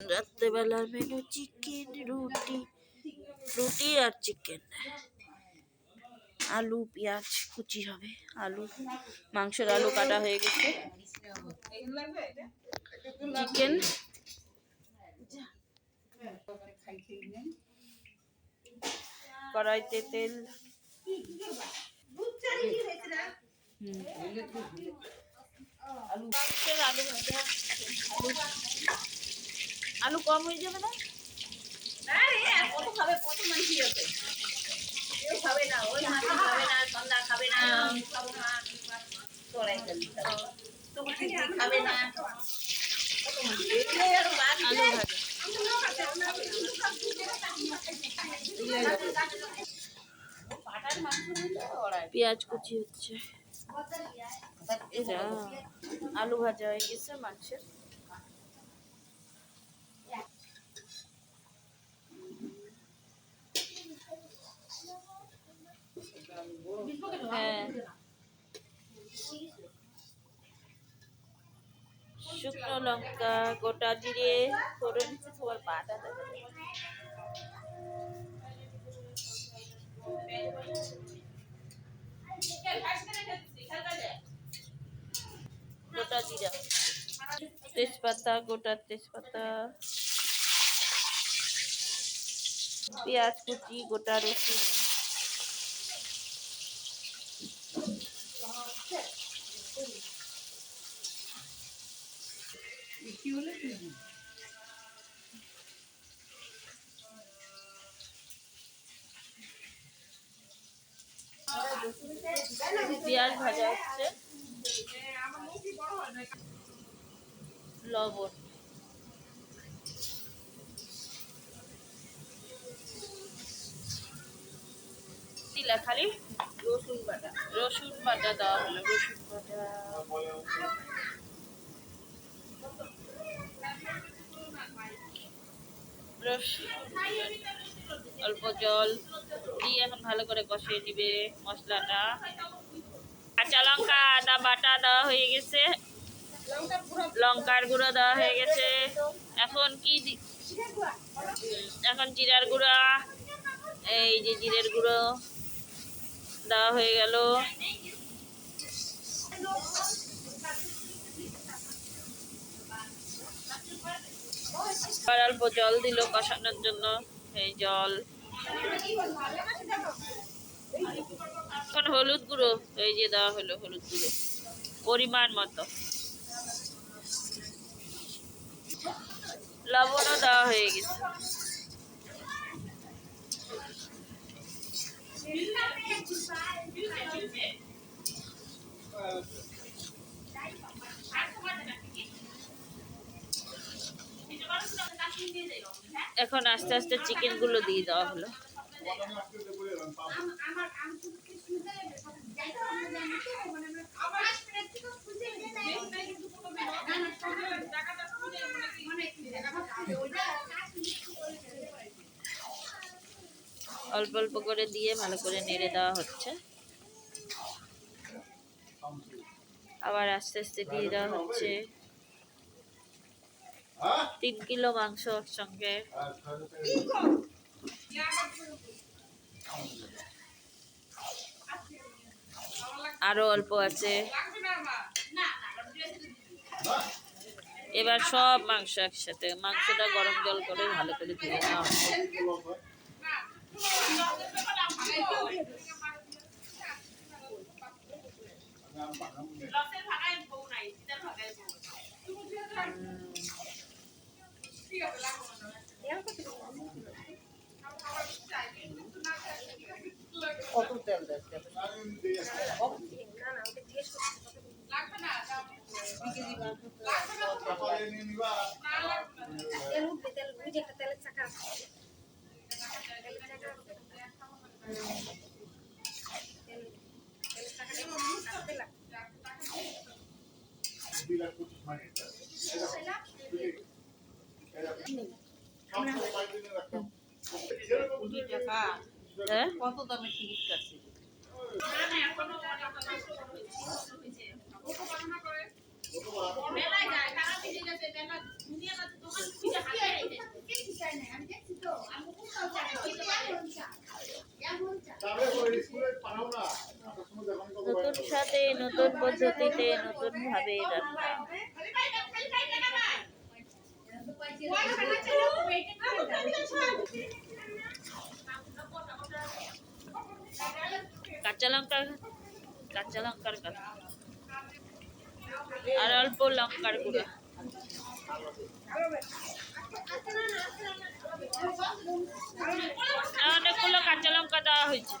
রাত্রেবেলার menu chicken রুটি রুটি আর chicken আলু, পেঁয়াজ, কুচি হবে, আলু। মাংসের আলু কাটা হয়ে গেছে। চিকেন কড়াইতে তেল। মাংসের আলু ভাজা। আলু আলু কম হয়ে যাবে না? কত খাবে? কত মাইকি আছে। কেউ খাবে না ওই মাছি খাবে না সন্ধ্যা খাবে না আমি খাব না তোরাই খাবি তুমি কি খাবে না কত মাইকি এগুলোই আরও বাদ আলু দিয়ে ভাজা পাটার মাংস হলে ওরাই পেঁয়াজ কুচি হচ্ছে এরা আলু ভাজা হয়ে গেছে মাংসের হ্যাঁ শুকনো লঙ্কা গোটা জিরে করে নিচ্ছে, সবার পাটা দেখা যায়। গোটা জিরা। তেজপাতা, গোটা তেজপাতা। পেঁয়াজ কুচি, গোটা রসুন। পেঁয়াজ ভাজা হচ্ছে। লবণ। দিলা খালি রসুন বাটা। রসুন বাটা দেওয়া হলো। রসুন বাটা। অল্প জল দিয়ে এখন ভালো করে কষিয়ে দিবে মশলাটা। কাঁচা লঙ্কা আদা বাটা দেওয়া হয়ে গেছে। লঙ্কার গুঁড়ো দেওয়া হয়ে গেছে। এখন কি এখন জিরার গুঁড়া, এই যে জিরের গুঁড়ো দেওয়া হয়ে গেল আর অল্প জল দিল কষানোর জন্য, এই জল। এখন হলুদ গুঁড়ো, এই যে দেওয়া হলো হলুদ গুঁড়ো, পরিমাণ মতো। লবণও দেওয়া হয়ে গেছে। এখন আস্তে আস্তে চিকেনগুলো দিয়ে দেওয়া হলো। অল্প অল্প করে দিয়ে ভালো করে নেড়ে দেওয়া হচ্ছে। আবার আস্তে আস্তে দিয়ে দেওয়া হচ্ছে। তিন কিলো মাংস একসঙ্গে। আরও অল্প আছে। এবার সব মাংস একসাথে। মাংসটা গরম জল করে ভালো করে ধুয়ে নেওয়া হবে কত তেল দিচ্ছে তেল উঠবে তেল ওই যে একটা তেলের চাকা আছে। তেল- তেলের চাকাটা এমন কাটতে লাগে। কোটি টাকা হ্যাঁ কত দামে টিকিট কাটছে মেলায় যায় টাকা পেয়ে গেছে মেলা দুনিয়া দোকান খুলে হাতে নতুন পদ্ধতিতে নতুন ভাবে রান্না কাঁচা লঙ্কা কাঁচা আর অল্প লঙ্কার গুঁড়ো। অনেকগুলো কাঁচা লঙ্কা দেওয়া হয়েছে।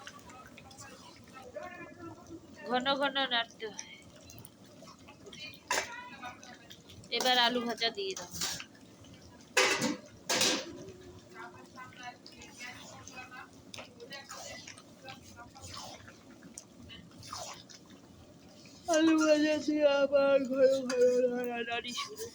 ঘন ঘন নাড়তে হয়। এবার আলু ভাজা দিয়ে দাও। আলু ভাজা দিয়ে আবার ঘন ঘন নাড়ানাড়ি শুরু।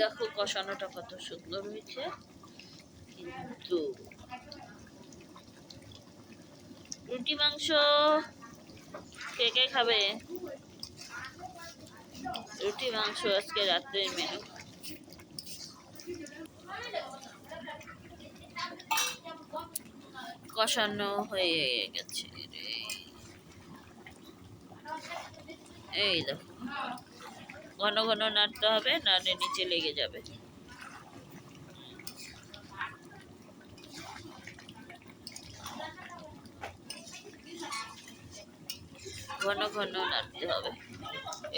দেখো কষানোটা কত সুন্দর হয়েছে। কিন্তু রুটি মাংস কে কে খাবে? রুটি মাংস আজকে রাত্রের মেনু কষানো হয়ে গেছে রে। এই দেখো। ঘন ঘন নাড়তে হবে নাড়ে নিচে লেগে যাবে। ঘন ঘন নাড়তে হবে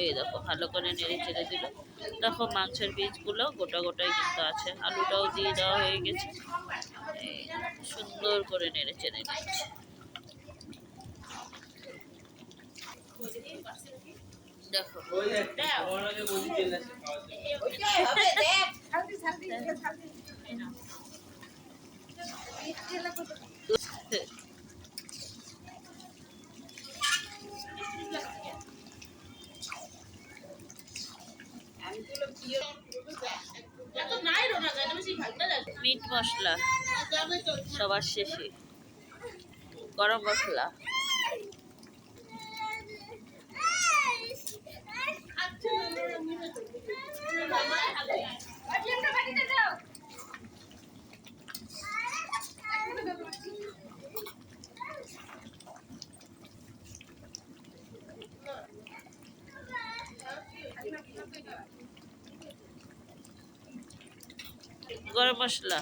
এই দেখো ভালো করে নেড়ে চেড়ে দিল দেখো মাংসের বীজগুলো গোটা গোটাই কিন্তু আছে আলুটাও দিয়ে দেওয়া হয়ে গেছে সুন্দর করে নেড়ে চেড়ে নিচ্ছে দেখ হালদি হালদি হালদি তেলা কত এত নাই রোনা কেন বেশি ভাগতে যাচ্ছে মিট মশলা সবার শেষে। গরম মশলা। গরম মশলা।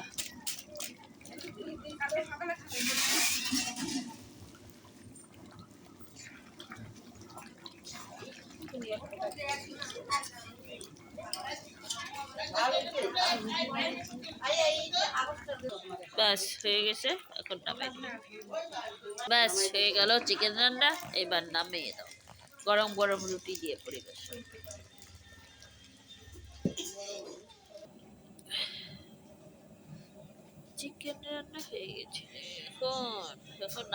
ব্যাস হয়ে গেছে, এখন দাও ব্যাস হয়ে গেল চিকেন রান্না, এবার নামিয়ে দাও। গরম গরম রুটি দিয়ে পরিবেশন। চিকেন রান্না হয়ে গেছে।